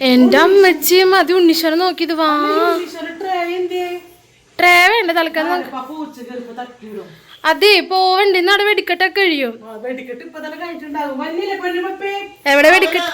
എന്റെ അമ്മച്ചിയും അത് ഉണ്ണീശ്വരൻ നോക്കിയത് വാ. ട്രേ വേണ്ട തൽക്കാലം അതെ പോവണ്ട് ഇന്ന് അവിടെ കഴിയും. വെടിക്കെട്ട് പെണ്ണുമപ്പേ എവിടെ വെടിക്കെട്ട്?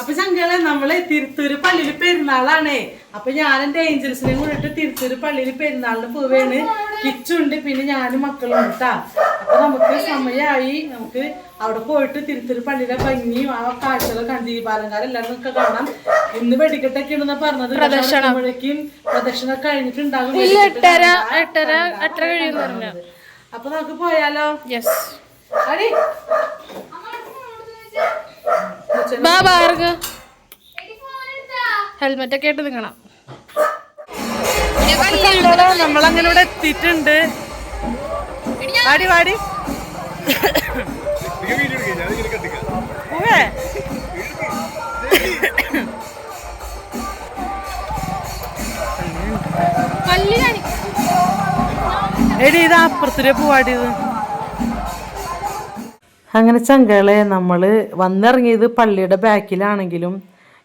അപ്പൊ ചങ്കളെ നമ്മൾ തിരുത്തൂര് പള്ളിയിൽ പെരുന്നാളാണേ. അപ്പൊ ഞാൻ എന്റെ ഏഞ്ചൽസിനെയും കൂടിയിട്ട് തിരുത്തൂര് പള്ളിയിൽ പെരുന്നാളിന് പോവേണ്. കിച്ചുണ്ട് പിന്നെ ഞാനും മക്കളും ഉണ്ടാ അപ്പൊ നമുക്ക് സമയമായി നമുക്ക് അവിടെ പോയിട്ട് തിരുത്തൂര് പള്ളിയിലെ ഭംഗിയും ആ കാഴ്ചകളും കണ്ട് ദീപാലങ്കാരം എല്ലാവരും ഒക്കെ കാണാം. ഇന്ന് വെടിക്കെട്ടൊക്കെ ഉണ്ടെന്ന് പറഞ്ഞത്. പ്രദക്ഷിണക്കും പ്രദക്ഷിണ. കഴിഞ്ഞിട്ടുണ്ടാകും. അപ്പൊ നമുക്ക് പോയാലോ? യെസ് അടി. ബാ ബാർഗ് ഹെൽമെറ്റ് ഒക്കെ ആയിട്ട് നിൽക്കണം നമ്മളങ്ങനെ ഇവിടെ എത്തിയിട്ടുണ്ട്. വാടി വാടി. എടി ഇത് അപ്പുറത്തിലെ പോവാടിയത് അങ്ങനെ ചങ്കളെ നമ്മൾ വന്നിറങ്ങിയത് പള്ളിയുടെ ബാക്കിലാണെങ്കിലും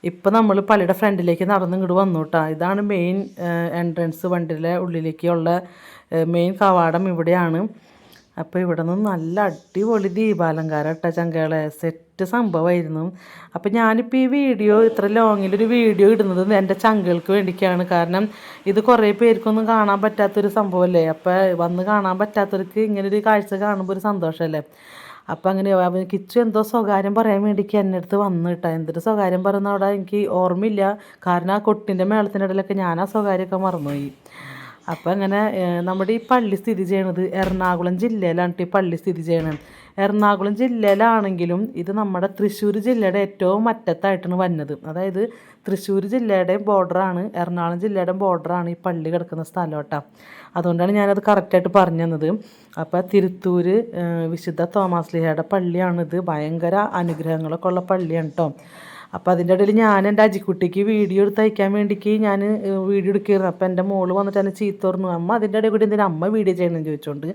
ഇപ്പം നമ്മൾ പള്ളിയുടെ ഫ്രണ്ടിലേക്ക് നടന്ന് ഇങ്ങോട്ട് വന്നു കേട്ടോ ഇതാണ് മെയിൻ എൻട്രൻസ് വണ്ടിയിലെ ഉള്ളിലേക്കുള്ള മെയിൻ കവാടം ഇവിടെയാണ്. അപ്പോൾ ഇവിടെ നിന്ന് നല്ല അടിപൊളി ദീപാലങ്കാരം കേട്ടോ ചങ്കകളെ സെറ്റ് സംഭവമായിരുന്നു അപ്പോൾ ഞാനിപ്പോൾ ഈ വീഡിയോ ഇത്ര ലോങ്ങിലൊരു വീഡിയോ ഇടുന്നത് എന്റെ ചങ്കൾക്ക് വേണ്ടിക്കാണ്. കാരണം ഇത് കുറേ പേർക്കൊന്നും കാണാൻ പറ്റാത്തൊരു സംഭവമല്ലേ അപ്പോൾ വന്ന് കാണാൻ പറ്റാത്തവർക്ക് ഇങ്ങനൊരു കാഴ്ച കാണുമ്പോൾ ഒരു സന്തോഷമല്ലേ അപ്പം അങ്ങനെ അവൻ കിച്ചു എന്തോ സ്വകാര്യം പറയാൻ വേണ്ടിക്ക് എന്റെ അടുത്ത് വന്നു കേട്ടോ എന്തൊരു സ്വകാര്യം പറയുന്ന അവിടെ എനിക്ക് ഓർമ്മയില്ല. കാരണം ആ കൊട്ടിന്റെ മേളത്തിന്റെ ഇടയിലൊക്കെ ഞാൻ ആ സ്വകാര്യമൊക്കെ മറന്നുപോയി. അപ്പം അങ്ങനെ നമ്മുടെ ഈ പള്ളി സ്ഥിതി ചെയ്യണത് എറണാകുളം ജില്ലയിലാണ് ഈ പള്ളി സ്ഥിതി ചെയ്യണത്. എറണാകുളം ജില്ലയിലാണെങ്കിലും ഇത് നമ്മുടെ തൃശ്ശൂർ ജില്ലയുടെ ഏറ്റവും അറ്റത്തായിട്ടാണ് വന്നത്. അതായത് തൃശ്ശൂർ ജില്ലയുടെയും ബോർഡറാണ് എറണാകുളം ജില്ലയുടെയും ബോർഡറാണ് ഈ പള്ളി കിടക്കുന്ന സ്ഥലം കേട്ടോ അതുകൊണ്ടാണ് ഞാനത് കറക്റ്റായിട്ട് പറഞ്ഞു തന്നത്. അപ്പോൾ തിരുത്തൂർ വിശുദ്ധ തോമാസ് ലിഹയുടെ പള്ളിയാണിത്. ഭയങ്കര അനുഗ്രഹങ്ങളൊക്കെ ഉള്ള പള്ളിയാണ് കേട്ടോ അപ്പോൾ അതിന്റെ ഇടയിൽ ഞാൻ എന്റെ അജിക്കുട്ടിക്ക് വീഡിയോ എടുത്ത് അയക്കാൻ വേണ്ടിക്ക് ഞാൻ വീഡിയോ എടുക്കുകയായിരുന്നു. അപ്പോൾ എന്റെ മോൾ വന്നിട്ട് എന്നെ ചീത്ത പറഞ്ഞു. അമ്മ അതിന്റെ ഇടയിൽ കൂടി എന്തിനാ അമ്മ വീഡിയോ ചെയ്യണമെന്ന് ചോദിച്ചുകൊണ്ട്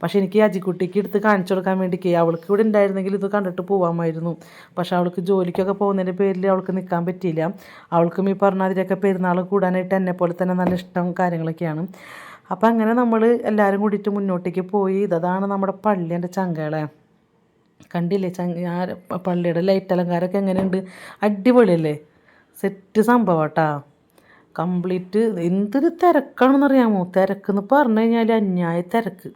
പക്ഷേ എനിക്ക് അജിക്കുട്ടിക്ക് എടുത്ത് കാണിച്ചു കൊടുക്കാൻ വേണ്ടിക്ക് അവൾക്ക് ഇവിടെ ഉണ്ടായിരുന്നെങ്കിൽ ഇത് കണ്ടിട്ട് പോകാമായിരുന്നു പക്ഷേ അവൾക്ക് ജോലിക്കൊക്കെ പോകുന്നതിന്റെ പേരിൽ അവൾക്ക് നിൽക്കാൻ പറ്റിയില്ല. അവൾക്കും ഈ പറഞ്ഞ അതിലൊക്കെ പെരുന്നാൾ കൂടാനായിട്ട് എന്നെ പോലെ തന്നെ നല്ല ഇഷ്ടം കാര്യങ്ങളൊക്കെയാണ്. അപ്പം അങ്ങനെ നമ്മൾ എല്ലാവരും കൂടിയിട്ട് മുന്നോട്ടേക്ക് പോയി. ഇതാണ് നമ്മുടെ പള്ളി എന്റെ ചങ്കളെ കണ്ടില്ലേ? ചങ്ങ പള്ളിയുടെ ലൈറ്റ് അലങ്കാരമൊക്കെ എങ്ങനെയുണ്ട്? അടിപൊളിയല്ലേ? സെറ്റ് സംഭവം കേട്ടാ കംപ്ലീറ്റ് എന്തൊരു തിരക്കാണെന്നറിയാമോ? തിരക്കെന്ന് പറഞ്ഞു കഴിഞ്ഞാൽ അന്യായ തിരക്ക്.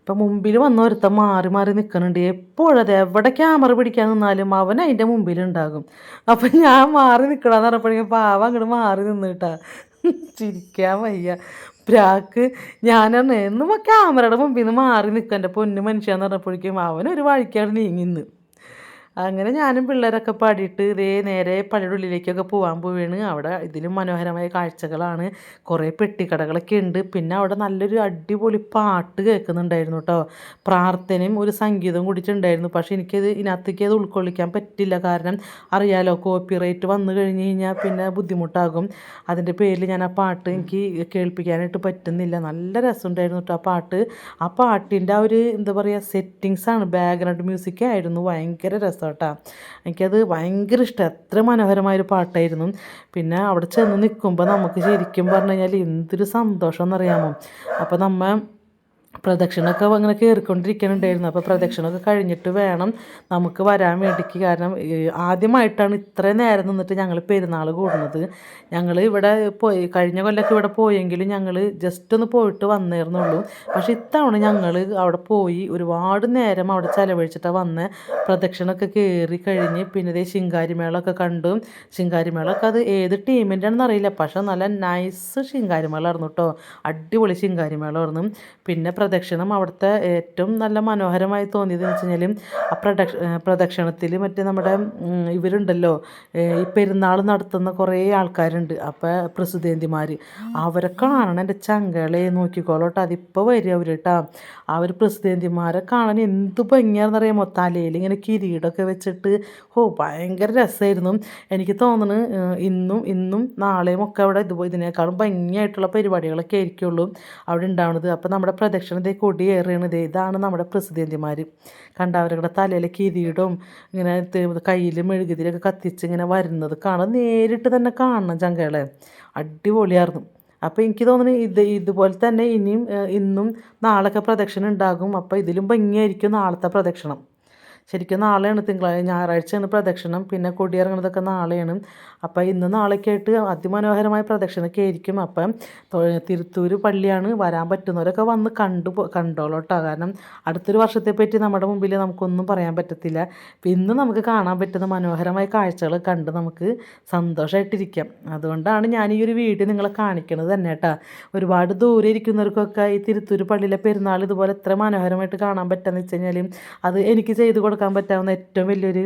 ഇപ്പം മുമ്പിൽ വന്ന ഒരുത്തൻ മാറി മാറി നിൽക്കുന്നുണ്ട് എപ്പോഴത്? എവിടെ ക്യാമറ പിടിക്കാൻ നിന്നാലും അവൻ അതിന്റെ മുമ്പിലുണ്ടാകും. അപ്പം ഞാൻ മാറി നിൽക്കണമെന്ന് പറഞ്ഞപ്പോഴേക്കും പാവം അങ്ങോട്ട് മാറി നിന്നിട്ടാ. ചിരിക്കാൻ വയ്യ. പ്രാക്ക് ഞാൻ എന്നും ആ ക്യാമറയുടെ മുമ്പിൽ നിന്ന് മാറി നിൽക്കുക എന്റെ പൊന്നു മനുഷ്യാന്ന് പറഞ്ഞപ്പോഴേക്കും അവനൊരു വഴിക്കാണ് നീങ്ങിന്ന്. അങ്ങനെ ഞാനും പിള്ളേരൊക്കെ പാടിയിട്ട് ഇതേ നേരെ പള്ളിയുടെ ഉള്ളിലേക്കൊക്കെ പോകാൻ പോവുകയാണ് അവിടെ ഇതിലും മനോഹരമായ കാഴ്ചകളാണ്. കുറേ പെട്ടിക്കടകളൊക്കെ ഉണ്ട്. പിന്നെ അവിടെ നല്ലൊരു അടിപൊളി പാട്ട് കേൾക്കുന്നുണ്ടായിരുന്നു കേട്ടോ. പ്രാർത്ഥനയും ഒരു സംഗീതവും കൂടിയിട്ടുണ്ടായിരുന്നു. പക്ഷേ എനിക്കത് ഇതിനകത്തേക്ക് അത് ഉൾക്കൊള്ളിക്കാൻ പറ്റില്ല. കാരണം അറിയാലോ കോപ്പിറൈറ്റ് വന്നു കഴിഞ്ഞ് കഴിഞ്ഞാൽ പിന്നെ ബുദ്ധിമുട്ടാകും. അതിന്റെ പേരിൽ ഞാൻ ആ പാട്ട് എനിക്ക് കേൾപ്പിക്കാനായിട്ട് പറ്റുന്നില്ല. നല്ല രസമുണ്ടായിരുന്നു കേട്ടോ ആ പാട്ട്. ആ പാട്ടിന്റെ ആ ഒരു എന്താ പറയുക സെറ്റിങ്സാണ് ബാക്ക്ഗ്രൗണ്ട് മ്യൂസിക് ആയിരുന്നു. ഭയങ്കര രസം കേട്ടോ. എനിക്കത് ഭയങ്കര ഇഷ്ടം. എത്ര മനോഹരമായൊരു പാട്ടായിരുന്നു. പിന്നെ അവിടെ ചെന്ന് നിൽക്കുമ്പോൾ നമുക്ക് ശരിക്കും പറഞ്ഞു കഴിഞ്ഞാൽ എന്തൊരു സന്തോഷം എന്നറിയാമോ അപ്പോൾ നമ്മ പ്രദക്ഷിണമൊക്കെ അങ്ങനെ കയറിക്കൊണ്ടിരിക്കുന്നുണ്ടായിരുന്നു അപ്പോൾ പ്രദക്ഷിണമൊക്കെ കഴിഞ്ഞിട്ട് വേണം നമുക്ക് വരാൻ വേണ്ടിക്ക്. കാരണം ആദ്യമായിട്ടാണ് ഇത്രയും നേരം നിന്നിട്ട് ഞങ്ങൾ പെരുന്നാൾ കൂടുന്നത്. ഞങ്ങൾ ഇവിടെ പോയി കഴിഞ്ഞ കൊല്ലമൊക്കെ ഇവിടെ പോയെങ്കിലും ഞങ്ങൾ ജസ്റ്റ് ഒന്ന് പോയിട്ട് വന്നേർന്നുള്ളൂ. പക്ഷേ ഇത്തവണ ഞങ്ങൾ അവിടെ പോയി ഒരുപാട് നേരം അവിടെ ചിലവഴിച്ചിട്ടാണ് വന്ന്. പ്രദക്ഷിണമൊക്കെ കയറി കഴിഞ്ഞ് പിന്നെ ഇതേ ശിങ്കാരിമേളമൊക്കെ കണ്ടു. ശിങ്കാരിമേളമൊക്കെ അത് ഏത് ടീമിന്റെ ആണെന്ന് അറിയില്ല. പക്ഷേ നല്ല നൈസ് ശിങ്കാരിമേളമായിരുന്നു കേട്ടോ. അടിപൊളി ശിങ്കാരിമേളമായിരുന്നു പിന്നെ പ്രദക്ഷിണം അവിടുത്തെ ഏറ്റവും നല്ല മനോഹരമായി തോന്നിയത് എന്ന് വെച്ച് കഴിഞ്ഞാൽ ആ പ്രദക്ഷ പ്രദക്ഷിണത്തിൽ മറ്റേ നമ്മുടെ ഇവരുണ്ടല്ലോ ഈ പെരുന്നാൾ നടത്തുന്ന കുറേ ആൾക്കാരുണ്ട്. അപ്പോൾ പ്രസിദ്ധേന്തിമാർ അവരെ കാണണം. എന്റെ ചങ്കളെ നോക്കിക്കോളോട്ടോ. അതിപ്പോൾ വരും അവർ കേട്ടോ അവർ പ്രസിദ്ധേന്തിമാരെ കാണാൻ എന്ത് ഭംഗിയാണെന്നറിയാമോ? തലയിൽ ഇങ്ങനെ കിരീടമൊക്കെ വെച്ചിട്ട് ഓ ഭയങ്കര രസമായിരുന്നു എനിക്ക് തോന്നുന്നു ഇന്നും ഇന്നും നാളെയും ഒക്കെ അവിടെ ഇതുപോലെ ഇതിനേക്കാളും ഭംഗിയായിട്ടുള്ള പരിപാടികളൊക്കെ ആയിരിക്കുള്ളൂ അവിടെ ഉണ്ടാവുന്നത് അപ്പോൾ നമ്മുടെ പ്രദക്ഷിണം ദേ കൊടിയേറിയണത് ഇതാണ് നമ്മുടെ പ്രസിദ്ധന്തിമാർ കണ്ട അവരുടെ തലയിലെ കിരീടവും ഇങ്ങനെ കയ്യിൽ മെഴുകുതിരിയൊക്കെ കത്തിച്ച് ഇങ്ങനെ വരുന്നത് കാണാൻ നേരിട്ട് തന്നെ കാണണം ചങ്കകളെ. അടിപൊളിയായിരുന്നു. അപ്പോൾ എനിക്ക് തോന്നുന്നു ഇത് ഇതുപോലെ തന്നെ ഇനിയും ഇന്നും നാളൊക്കെ പ്രദക്ഷിണം ഉണ്ടാകും. അപ്പോൾ ഇതിലും ഭംഗിയായിരിക്കും നാളത്തെ പ്രദക്ഷിണം. ശരിക്കും നാളെയാണ് തിങ്കളാഴ്ച ഞായറാഴ്ചയാണ് പ്രദക്ഷിണം പിന്നെ കൊടിയിറങ്ങുന്നതൊക്കെ നാളെയാണ്. അപ്പോൾ ഇന്ന് നാളേക്ക് ആയിട്ട് അതിമനോഹരമായ പ്രദക്ഷിണമൊക്കെ ആയിരിക്കും. അപ്പം തിരുത്തൂര് പള്ളിയാണ് വരാൻ പറ്റുന്നവരൊക്കെ വന്ന് കണ്ടു കണ്ടോളൂ കേട്ടോ കാരണം അടുത്തൊരു വർഷത്തെ പറ്റി നമ്മുടെ മുമ്പിൽ നമുക്കൊന്നും പറയാൻ പറ്റത്തില്ല. ഇന്ന് നമുക്ക് കാണാൻ പറ്റുന്ന മനോഹരമായ കാഴ്ചകൾ കണ്ട് നമുക്ക് സന്തോഷമായിട്ടിരിക്കാം അതുകൊണ്ടാണ് ഞാൻ ഈ ഒരു വീഡിയോ നിങ്ങളെ കാണിക്കുന്നത് തന്നെ കേട്ടോ ഒരുപാട് ദൂരെ ഇരിക്കുന്നവർക്കൊക്കെ ഈ തിരുത്തൂർ പള്ളിയിലെ പെരുന്നാൾ ഇതുപോലെ എത്ര മനോഹരമായിട്ട് കാണാൻ പറ്റുക എന്ന് വെച്ച് കഴിഞ്ഞാൽ അത് എനിക്ക് ചെയ്തു കൊടുക്കാൻ പറ്റാവുന്ന ഏറ്റവും വലിയൊരു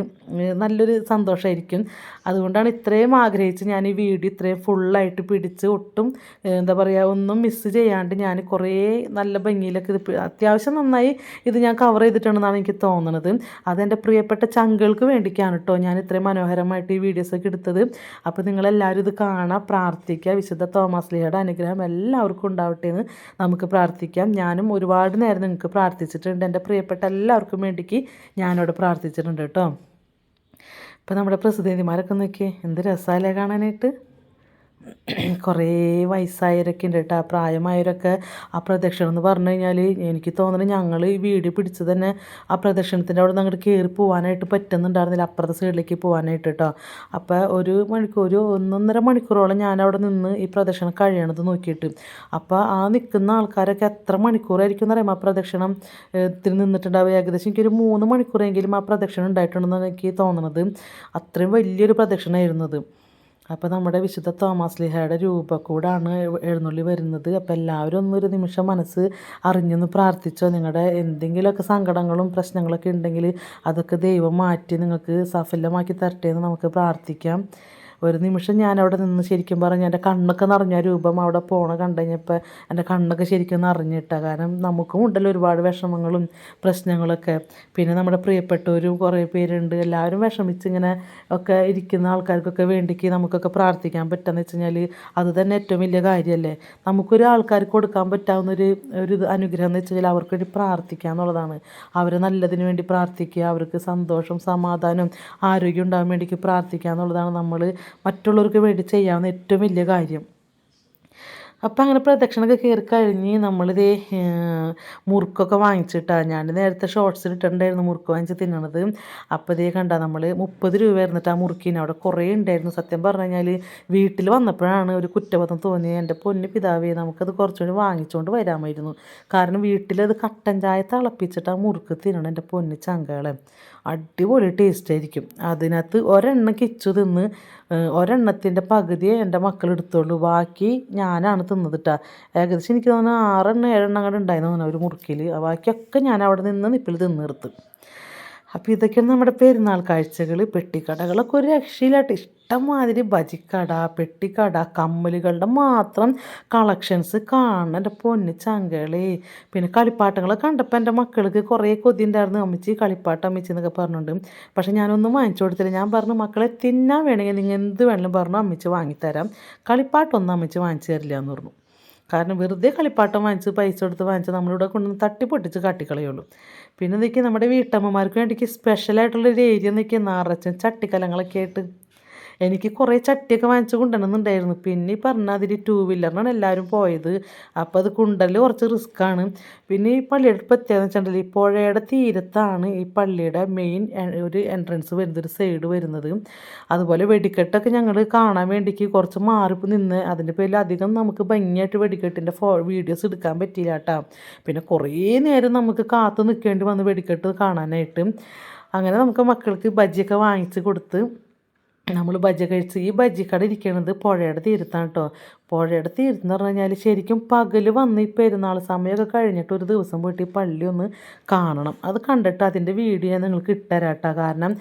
നല്ലൊരു സന്തോഷമായിരിക്കും അതുകൊണ്ടാണ് ഇത്രയും ആഗ്രഹിച്ച് ഞാൻ ഈ വീഡിയോ ഇത്രയും ഫുള്ളായിട്ട് പിടിച്ച് ഒട്ടും എന്താ പറയുക ഒന്നും മിസ്സ് ചെയ്യാണ്ട് ഞാൻ കുറേ നല്ല ഭംഗിയിലൊക്കെ ഇത് അത്യാവശ്യം നന്നായി ഇത് ഞാൻ കവർ ചെയ്തിട്ടുണ്ടെന്നാണ് എനിക്ക് തോന്നുന്നത് അതെന്റെ പ്രിയപ്പെട്ട ചങ്കൾക്ക് വേണ്ടിയിട്ടാണ് കേട്ടോ ഞാൻ ഇത്രയും മനോഹരമായിട്ട് ഈ വീഡിയോസൊക്കെ എടുത്തത്. അപ്പോൾ നിങ്ങളെല്ലാവരും ഇത് കാണാൻ പ്രാർത്ഥിക്കുക വിശുദ്ധ തോമസ് ലിയുടെ അനുഗ്രഹം എല്ലാവർക്കും ഉണ്ടാവട്ടെ എന്ന് നമുക്ക് പ്രാർത്ഥിക്കാം. ഞാനും ഒരുപാട് നേരം നിങ്ങൾക്ക് പ്രാർത്ഥിച്ചിട്ടുണ്ട്. എന്റെ പ്രിയപ്പെട്ട എല്ലാവർക്കും വേണ്ടിക്ക് ഞാനവിടെ പ്രാർത്ഥിച്ചിട്ടുണ്ട് കേട്ടോ. ഇപ്പം നമ്മുടെ പ്രസിദ്ധന്തിമാരൊക്കെ നോക്കിയേ എന്ത് രസമല്ലേ കാണാനായിട്ട്? കുറേ വയസ്സായവരൊക്കെ ഉണ്ട് കേട്ടോ പ്രായമായവരൊക്കെ ആ പ്രദക്ഷിണം എന്ന് പറഞ്ഞു കഴിഞ്ഞാൽ എനിക്ക് തോന്നുന്നത് ഞങ്ങൾ ഈ വീട് പിടിച്ച് തന്നെ ആ പ്രദക്ഷിണത്തിന്റെ അവിടെ നിന്ന് അങ്ങോട്ട് കയറി പോകാനായിട്ട് പറ്റുന്നുണ്ടായിരുന്നില്ല. അപ്പുറത്തെ സൈഡിലേക്ക് പോകാനായിട്ട് കേട്ടോ അപ്പോൾ ഒരു മണിക്കൂർ ഒരു ഒന്നൊന്നര മണിക്കൂറോളം ഞാൻ അവിടെ നിന്ന് ഈ പ്രദക്ഷിണം കഴിയണത് നോക്കിയിട്ട്. അപ്പോൾ ആ നിൽക്കുന്ന ആൾക്കാരൊക്കെ എത്ര മണിക്കൂറായിരിക്കും എന്ന് പറയുമ്പോൾ ആ പ്രദക്ഷിണം ഇതിൽ നിന്നിട്ടുണ്ടാവുക? ഏകദേശം എനിക്കൊരു മൂന്ന് മണിക്കൂറെങ്കിലും ആ പ്രദക്ഷിണം ഉണ്ടായിട്ടുണ്ടെന്നാണ് എനിക്ക് തോന്നുന്നത് അത്രയും വലിയൊരു പ്രദക്ഷിണമായിരുന്നത് അപ്പോൾ നമ്മുടെ വിശുദ്ധ തോമസ് ലിഹയുടെ രൂപക്കൂടാണ് എഴുന്നള്ളി വരുന്നത്. അപ്പോൾ എല്ലാവരും ഒന്നൊരു നിമിഷം മനസ്സ് അറിഞ്ഞൊന്ന് പ്രാർത്ഥിച്ചോ. നിങ്ങളുടെ എന്തെങ്കിലുമൊക്കെ സങ്കടങ്ങളും പ്രശ്നങ്ങളൊക്കെ ഉണ്ടെങ്കിൽ അതൊക്കെ ദൈവം മാറ്റി നിങ്ങൾക്ക് സഫലമാക്കി തരട്ടെ എന്ന് നമുക്ക് പ്രാർത്ഥിക്കാം. ഒരു നിമിഷം ഞാൻ അവിടെ നിന്ന് ശരിക്കും പറഞ്ഞാൽ എന്റെ കണ്ണൊക്കെ നിറഞ്ഞ രൂപം അവിടെ പോണ കണ്ടു കഴിഞ്ഞപ്പോൾ എന്റെ കണ്ണൊക്കെ ശരിക്കും നിറഞ്ഞിട്ട. കാരണം നമുക്കും ഉണ്ടല്ലോ ഒരുപാട് വിഷമങ്ങളും പ്രശ്നങ്ങളൊക്കെ. പിന്നെ നമ്മുടെ പ്രിയപ്പെട്ടവരും കുറേ പേരുണ്ട്. എല്ലാവരും വിഷമിച്ച് ഇങ്ങനെ ഒക്കെ ഇരിക്കുന്ന ആൾക്കാർക്കൊക്കെ വേണ്ടിക്ക് നമുക്കൊക്കെ പ്രാർത്ഥിക്കാൻ പറ്റുകയെന്ന് വെച്ച് കഴിഞ്ഞാൽ അത് തന്നെ ഏറ്റവും വലിയ കാര്യമല്ലേ? നമുക്കൊരു ആൾക്കാർക്ക് കൊടുക്കാൻ പറ്റാവുന്ന ഒരു ഒരു അനുഗ്രഹം എന്ന് വെച്ച് കഴിഞ്ഞാൽ അവർക്ക് വേണ്ടി പ്രാർത്ഥിക്കുക എന്നുള്ളതാണ്. അവരെ നല്ലതിന് വേണ്ടി പ്രാർത്ഥിക്കുക അവർക്ക് സന്തോഷം സമാധാനം ആരോഗ്യം ഉണ്ടാകാൻ വേണ്ടിക്ക് പ്രാർത്ഥിക്കുക എന്നുള്ളതാണ് നമ്മൾ മറ്റുള്ളവർക്ക് വേണ്ടി ചെയ്യാവുന്ന ഏറ്റവും വലിയ കാര്യം. അപ്പം അങ്ങനെ പ്രദക്ഷിണൊക്കെ കയറി കഴിഞ്ഞ് നമ്മളിതേ മുറുക്കൊക്കെ വാങ്ങിച്ചിട്ടാണ് ഞാൻ നേരത്തെ ഷോർട്സിൽ ഇട്ടിട്ടുണ്ടായിരുന്നു മുറുക്ക് വാങ്ങിച്ച് തിന്നണത്. അപ്പോൾ ഇതേ കണ്ട നമ്മൾ മുപ്പത് രൂപ ആയിരുന്നിട്ട് ആ മുറുക്കിന് അവിടെ കുറേ ഉണ്ടായിരുന്നു. സത്യം പറഞ്ഞു കഴിഞ്ഞാൽ വീട്ടിൽ വന്നപ്പോഴാണ് ഒരു കുറ്റബോധം തോന്നിയത്. എന്റെ പൊന്ന് പിതാവേ നമുക്കത് കുറച്ചുകൂടി വാങ്ങിച്ചുകൊണ്ട് വരാമായിരുന്നു. കാരണം വീട്ടിലത് കട്ടൻ ചായ തിളപ്പിച്ചിട്ട് ആ മുറുക്ക് തിന്നണം എന്റെ പൊന്ന് ചങ്കളെ. അടിപൊളി ടേസ്റ്റ് ആയിരിക്കും. അതിനകത്ത് ഒരെണ്ണ കിച്ചു തിന്ന് ഒരെണ്ണത്തിന്റെ പകുതിയെ എന്റെ മക്കൾ എടുത്തുള്ളൂ ബാക്കി ഞാനാണ് തിന്നത് കേട്ടോ ഏകദേശം എനിക്ക് തോന്നുന്നു ആറെണ്ണം ഏഴെണ്ണം കൂടെ ഉണ്ടായിരുന്നു തോന്നുന്നു ഒരു മുറുക്കിൽ ബാക്കിയൊക്കെ ഞാൻ അവിടെ നിന്ന് നിപ്പിൽ തിന്നെടുത്ത് അപ്പോൾ ഇതൊക്കെയാണ് നമ്മുടെ പെരുന്നാൾ കാഴ്ചകൾ പെട്ടിക്കടകളൊക്കെ ഒരു രക്ഷയിലായിട്ട് ഇഷ്ടംമാതിരി ബജിക്കട പെട്ടിക്കട കമ്മലുകളുടെ മാത്രം കളക്ഷൻസ് കാണണം. എന്റെ പൊന്ന് ചങ്കളി. പിന്നെ കളിപ്പാട്ടങ്ങളൊക്കെ കണ്ടപ്പോൾ എന്റെ മക്കൾക്ക് കുറേ കൊതി ഉണ്ടായിരുന്നു അമ്മച്ചി കളിപ്പാട്ടം അമ്മച്ചി എന്നൊക്കെ പറഞ്ഞുകൊണ്ട് പക്ഷെ ഞാനൊന്നും വാങ്ങിച്ചു കൊടുത്തില്ല. ഞാൻ പറഞ്ഞു മക്കളെ തിന്നാൻ വേണമെങ്കിൽ നിങ്ങൾ എന്ത് വേണമെങ്കിലും പറഞ്ഞു അമ്മച്ചി വാങ്ങിത്തരാം. കളിപ്പാട്ടൊന്നും അമ്മച്ചി വാങ്ങിച്ചു തരില്ല എന്ന് പറഞ്ഞു. കാരണം വെറുതെ കളിപ്പാട്ടം വാങ്ങിച്ച് പൈസ കൊടുത്ത് വാങ്ങിച്ച് നമ്മളിവിടെ കൊണ്ടുവന്ന് തട്ടി പൊട്ടിച്ച് കാട്ടിക്കളയുള്ളൂ പിന്നെ നിൽക്കി നമ്മുടെ വീട്ടമ്മമാർക്ക് വേണ്ടിക്ക് സ്പെഷ്യലായിട്ടുള്ളൊരു ഏരിയ നിൽക്കി നിറച്ചും ചട്ടിക്കലങ്ങളൊക്കെ ആയിട്ട് എനിക്ക് കുറേ ചട്ടിയൊക്കെ വാങ്ങിച്ച് കൊണ്ടുവരണമെന്നുണ്ടായിരുന്നു. പിന്നെ ഈ പറഞ്ഞാതിരി ടൂ വീലറിനാണ് എല്ലാവരും പോയത്. അപ്പോൾ അത് കൊണ്ടുവരൽ കുറച്ച് റിസ്ക്കാണ് പിന്നെ ഈ പള്ളിയുടെ പ്രത്യേകത വെച്ചിട്ടുണ്ടെങ്കിൽ ഈ പുഴയുടെ തീരത്താണ് ഈ പള്ളിയുടെ മെയിൻ ഒരു എൻട്രൻസ് വരുന്നത് ഒരു സൈഡ് വരുന്നത്. അതുപോലെ വെടിക്കെട്ടൊക്കെ ഞങ്ങൾ കാണാൻ വേണ്ടിക്ക് കുറച്ച് മാറി നിന്ന്. അതിന്റെ പേരിൽ അധികം നമുക്ക് ഭംഗിയായിട്ട് വെടിക്കെട്ടിന്റെ ഫോ വീഡിയോസ് എടുക്കാൻ പറ്റിയില്ല കേട്ടോ. പിന്നെ കുറേ നേരം നമുക്ക് കാത്തു നിൽക്കേണ്ടി വന്ന് വെടിക്കെട്ട് കാണാനായിട്ട്. അങ്ങനെ നമുക്ക് മക്കൾക്ക് ബജ്ജിയൊക്കെ വാങ്ങിച്ച് കൊടുത്ത് നമ്മൾ ബജ്ജി കഴിച്ച് ഈ ബജ്ജിക്കട ഇരിക്കണത് പുഴയുടെ തീരത്താണ് കേട്ടോ പുഴയുടെ തീരത്തെന്ന് പറഞ്ഞു കഴിഞ്ഞാൽ ശരിക്കും പകൽ വന്ന് ഈ പെരുന്നാൾ സമയമൊക്കെ കഴിഞ്ഞിട്ട് ഒരു ദിവസം പോയിട്ട് ഈ പള്ളി ഒന്ന് കാണണം. അത് കണ്ടിട്ട് അതിന്റെ വീഡിയോ ഞാൻ നിങ്ങൾക്ക് ഇട്ടരാട്ടോ. കാരണം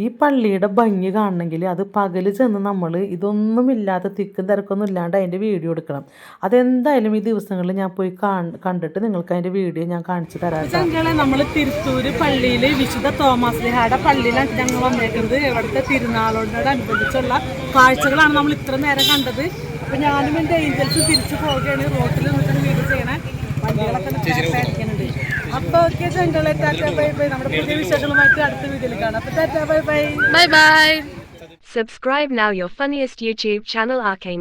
ഈ പള്ളിയുടെ ഭംഗി കാണണമെങ്കിൽ അത് പകൽ ചെന്ന് നമ്മൾ ഇതൊന്നും ഇല്ലാത്ത തിക്കും തിരക്കൊന്നും ഇല്ലാണ്ട് അതിന്റെ വീഡിയോ എടുക്കണം. അതെന്തായാലും ഈ ദിവസങ്ങളിൽ ഞാൻ പോയി കാണ് കണ്ടിട്ട് നിങ്ങൾക്ക് അതിന്റെ വീഡിയോ ഞാൻ കാണിച്ചു തരാം നമ്മൾ തിരുത്തൂർ പള്ളിയിൽ വിശുദ്ധ തോമസ് ലിഹാടെ പള്ളിയിലാണ് ഞങ്ങൾ വന്നേക്കുന്നത് ഇവിടുത്തെ തിരുനാളോടനുബന്ധിച്ചുള്ള കാഴ്ചകളാണ് നമ്മൾ ഇത്ര നേരം കണ്ടത്. അപ്പൊ ഞാനും എന്റെ ഏഞ്ചൽസ് തിരിച്ചു പോവുകയാണ്. റോട്ടിൽ നിൽക്കുന്ന വീട് ചെയ്യണേ. വണ്ടികളൊക്കെ അപ്പൊ ഓക്കെ ചെങ്കളെ ടാറ്റ ബൈ ബൈ. നമ്മുടെ പുതിയ വിശേഷങ്ങളുമായിട്ട് അടുത്ത വീട്ടിൽ കാണാം. അപ്പൊ tata bye bye. Bye bye Subscribe now your funniest YouTube channel Archangel.